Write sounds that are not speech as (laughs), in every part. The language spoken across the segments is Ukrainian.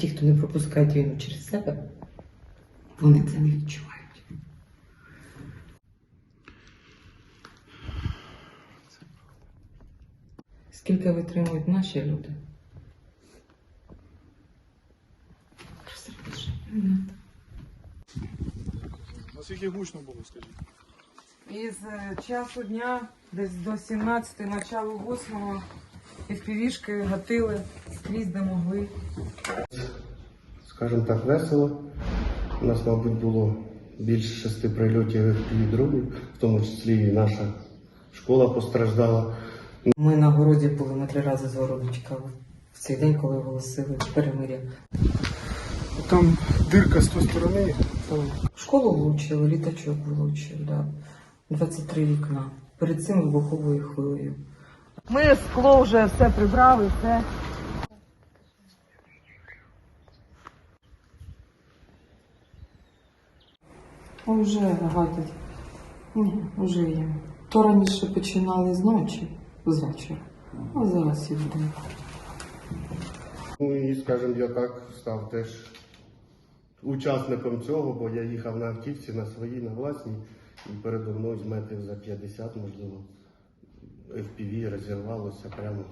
Ті, хто не пропускають війну через себе, вони це не відчувають. Скільки витримують наші люди? Наскільки гучно було, скажіть? Із е, часу дня, десь до 17, начало 8 півішки гатили скрізь де могли. скажімо так, весело. У нас, мабуть, було більше шести прильотів і дронів, в тому числі і наша школа постраждала. Ми на городі були на три рази з городу чекали. В цей день, коли оголосили перемир'я. Там дирка з тої сторони, там Школу влучили, літачок влучив, да. 23 вікна. Перед цим вибуховою хвилею. Ми скло вже все прибрали, все. Вже гатять. Ні, вже є. То раніше починали з ночі, з вечора, а зараз і вдень. Ну і, скажімо, я так став теж учасником цього, бо я їхав на автівці на своїй, на власній, і передо мною з метрів за 50, можливо, FPV розірвалося прямо.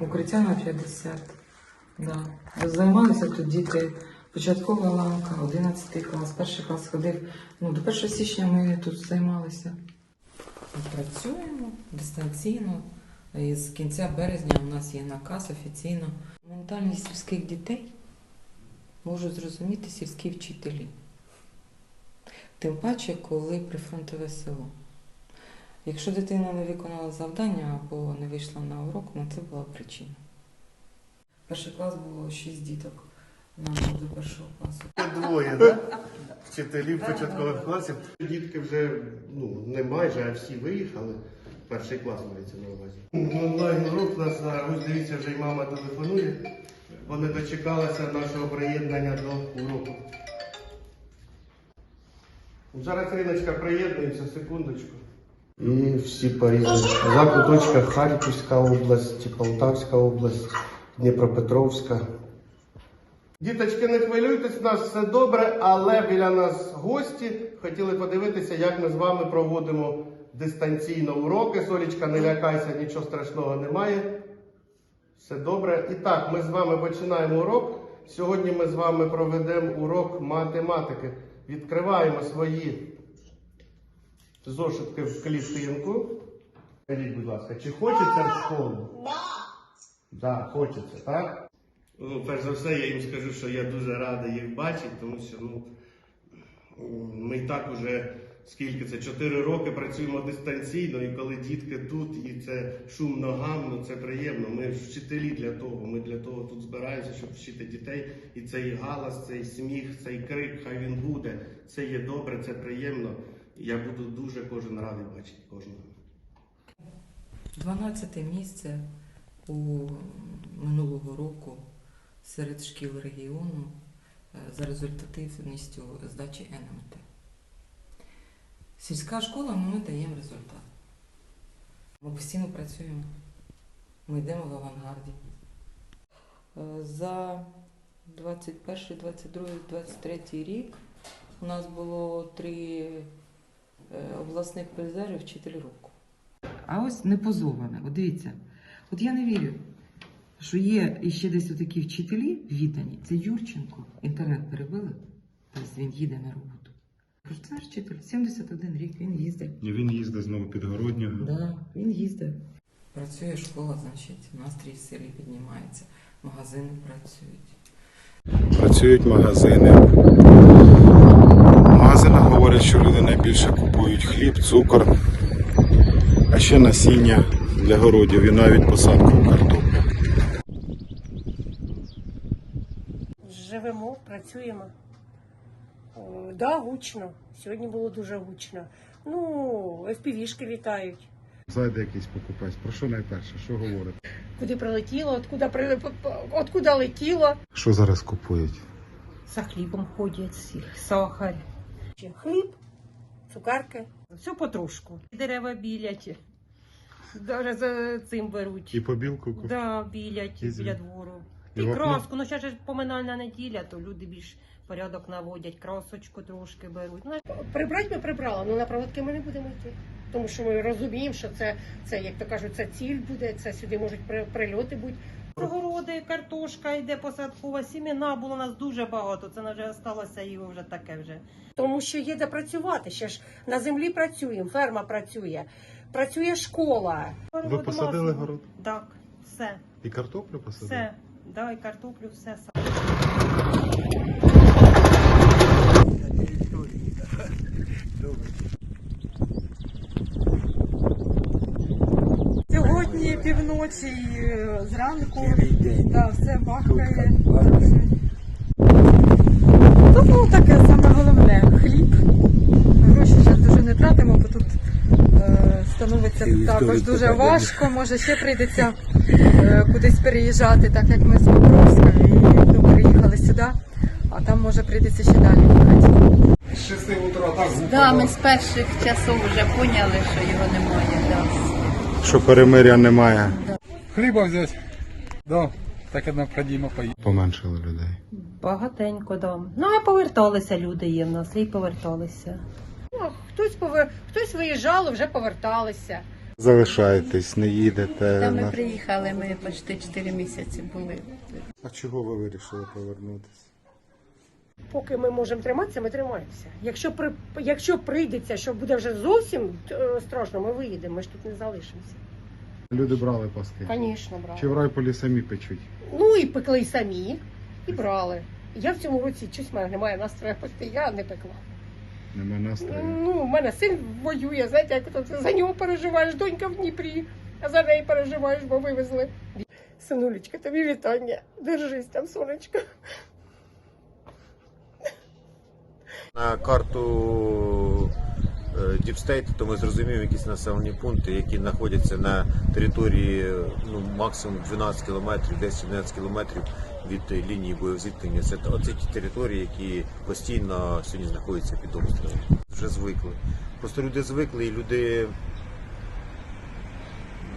Укриття на 50. Да. Займалися тут діти. Початкова ланка, 11 клас, перший клас ходив. Ну, до 1 січня ми тут займалися. Працюємо дистанційно. І з кінця березня у нас є наказ офіційно. Ментальність сільських дітей можуть зрозуміти сільські вчителі. Тим паче, коли прифронтове село. Якщо дитина не виконала завдання або не вийшла на урок, ну це була причина. Перший клас було шість діток. Нам до першого класу. Двоє, так? Вчителів початкових класів. Дітки вже ну, не майже, а всі виїхали. Перший клас мається на увазі. Онлайн урок нас на ось дивіться, вже й мама телефонує. Вони дочекалися нашого приєднання до уроку. Зараз Риночка приєднується, секундочку. І всі по різним закуточках Харківська область, Полтавська область, Дніпропетровська. Діточки, не хвилюйтесь, у нас все добре, але біля нас гості хотіли подивитися, як ми з вами проводимо дистанційно уроки. Солічка, не лякайся, нічого страшного немає. Все добре. І так, ми з вами починаємо урок. Сьогодні ми з вами проведемо урок математики. Відкриваємо свої зошитки в клітинку. Скажіть, будь ласка, чи хочеться в школу? Так, хочеться, так? Ну, перш за все, я їм скажу, що я дуже радий їх бачити, тому що ну, ми і так уже скільки це, 4 роки працюємо дистанційно, і коли дітки тут, і це шум ногам, ну це приємно. Ми ж вчителі для того. Ми для того тут збираємося, щоб вчити дітей. І цей галас, цей сміх, цей крик, хай він буде. Це є добре, це приємно. Я буду дуже кожен радий бачити кожного. 12 місце у минулого року серед шкіл регіону е, за результативністю здачі НМТ. Сільська школа ну, ми даємо результат. Ми постійно працюємо. Ми йдемо в авангарді. Е, За 21, 22, 23 рік у нас було три обласних призерів вчитель року. А ось не позоване. От дивіться, от я не вірю, що є іще десь такі вчителі віддані. Це Юрченко. Інтернет перебили, тобто він їде на роботу. Це наш вчитель, 71 рік, він їздить. І він їздить знову підгородньо. Да, він їздить. Працює школа, значить, настрій в селі піднімається, магазини працюють. Працюють магазини. Говорять, що люди найбільше купують хліб, цукор, а ще насіння для городів і навіть посадку картоплі. Живемо, працюємо. О, Да, гучно. Сьогодні було дуже гучно. Ну, FPV-шки літають. Зайде якийсь покупець. Про що найперше? Що говорить? Куди прилетіло, откуда, при... откуда летіло. Що зараз купують? За хлібом ходять, всі, сахар. Хліб, цукарки. Все потрошку. Дерева білять. Даже за цим беруть. І побілку купують? Да, білять І біля двору. І І краску, ну ще ж поминальна неділя, то люди більш порядок наводять, красочку трошки беруть. Ну, прибрати ми прибрали, але на проводки ми не будемо йти. Тому що ми розуміємо, що це, це як то кажуть, це ціль буде, це сюди можуть при- прильоти бути. Огороди, картошка йде посадкова, сімена було у нас дуже багато. Це вже сталося і вже таке вже. Тому що є де працювати. Ще ж на землі працюємо, ферма працює, працює школа. Ви посадили город? Так, все, І картоплю посадили? все. Да, і картоплю, все. Сьогодні півночі і е, зранку да, все бахкає. Тут ну, таке саме головне хліб. Гроші зараз дуже не тратимо, бо тут е, становиться також дуже важко. Може ще прийдеться е, кудись переїжджати, так як ми з Покровська і ну, переїхали сюди, а там може прийдеться ще далі їхати. Да, ми з перших часов вже поняли, що його немає. Да. Що перемиря немає. Хліба взяти. Да, так і необхідно поїсти. Поменшили людей. Багатенько, да. Ну, а поверталися люди є в нас, і поверталися. Ну, хтось, повер... хтось виїжджали, вже поверталися. Залишаєтесь, не їдете. Та ми на- приїхали, ми почти 4 місяці були. А чого ви вирішили повернутися? Поки ми можемо триматися, ми тримаємося. Якщо при... якщо прийдеться, що буде вже зовсім е, страшно, ми виїдемо, ми ж тут не залишимося. Люди брали паски. Звісно, брали. Чи в райполі самі печуть? Ну і пекли самі, і брали. Я в цьому році щось в мене немає настрою (laughs) пекти, я не пекла. Нема настрою. Ну, у мене син воює, знаєте, як то за нього переживаєш, донька в Дніпрі, а за неї переживаєш, бо вивезли. Синулечка, тобі вітання. Держись там, сонечко. На карту е, Діпстейт, то ми зрозуміємо якісь населені пункти, які знаходяться на території ну, максимум 12 кілометрів, 10-12 кілометрів від лінії боєзіткнення. Це оці ті території, які постійно сьогодні знаходяться під обстрілом. Вже звикли. Просто люди звикли і люди.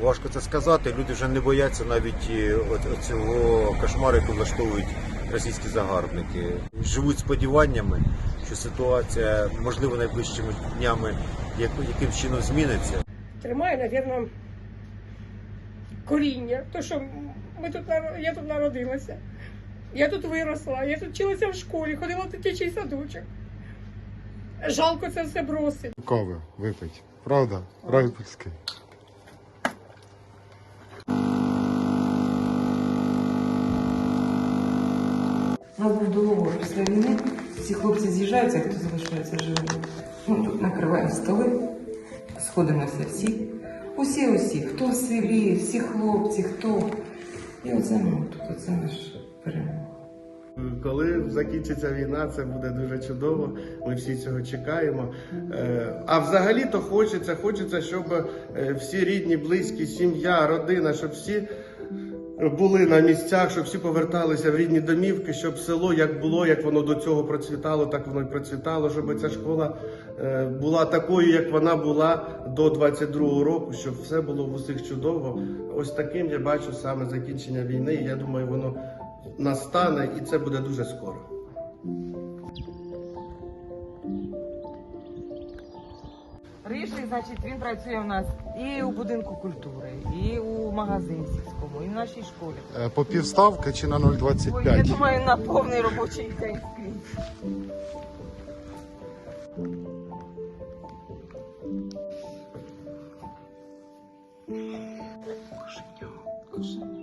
Важко це сказати, люди вже не бояться навіть е, цього кошмару, який влаштовують російські загарбники. Живуть сподіваннями, що ситуація, можливо, найближчими днями як, яким чином зміниться. Тримає, напевно, коріння. То, що ми тут, я тут народилася, я тут виросла, я тут вчилася в школі, ходила в дитячий садочок. Жалко це все бросить. Кави випить. Правда? Райпольський. Нас був договор після війни. Всі хлопці з'їжджаються, хто залишається живим. Ну, тут накриваємо столи, сходимося всі. Усі, усі, хто в селі, всі хлопці, хто. І оце ну, тут оце наш перемога. Коли закінчиться війна, це буде дуже чудово. Ми всі цього чекаємо. Е, А взагалі то хочеться, хочеться, щоб е, всі рідні, близькі, сім'я, родина, щоб всі були на місцях, щоб всі поверталися в рідні домівки, щоб село як було, як воно до цього процвітало, так воно і процвітало, щоб ця школа е, була такою, як вона була до 22-го року, щоб все було в усіх чудово. Ось таким я бачу саме закінчення війни. і Я думаю, воно настане, і це буде дуже скоро. Рижий, значить, він працює у нас і у будинку культури, і у магазині сільському, і в нашій школі. Е, По півставки чи на Ой, я 0,25? думаю, на повний робочий день скрізь. Кошеня, кошеня.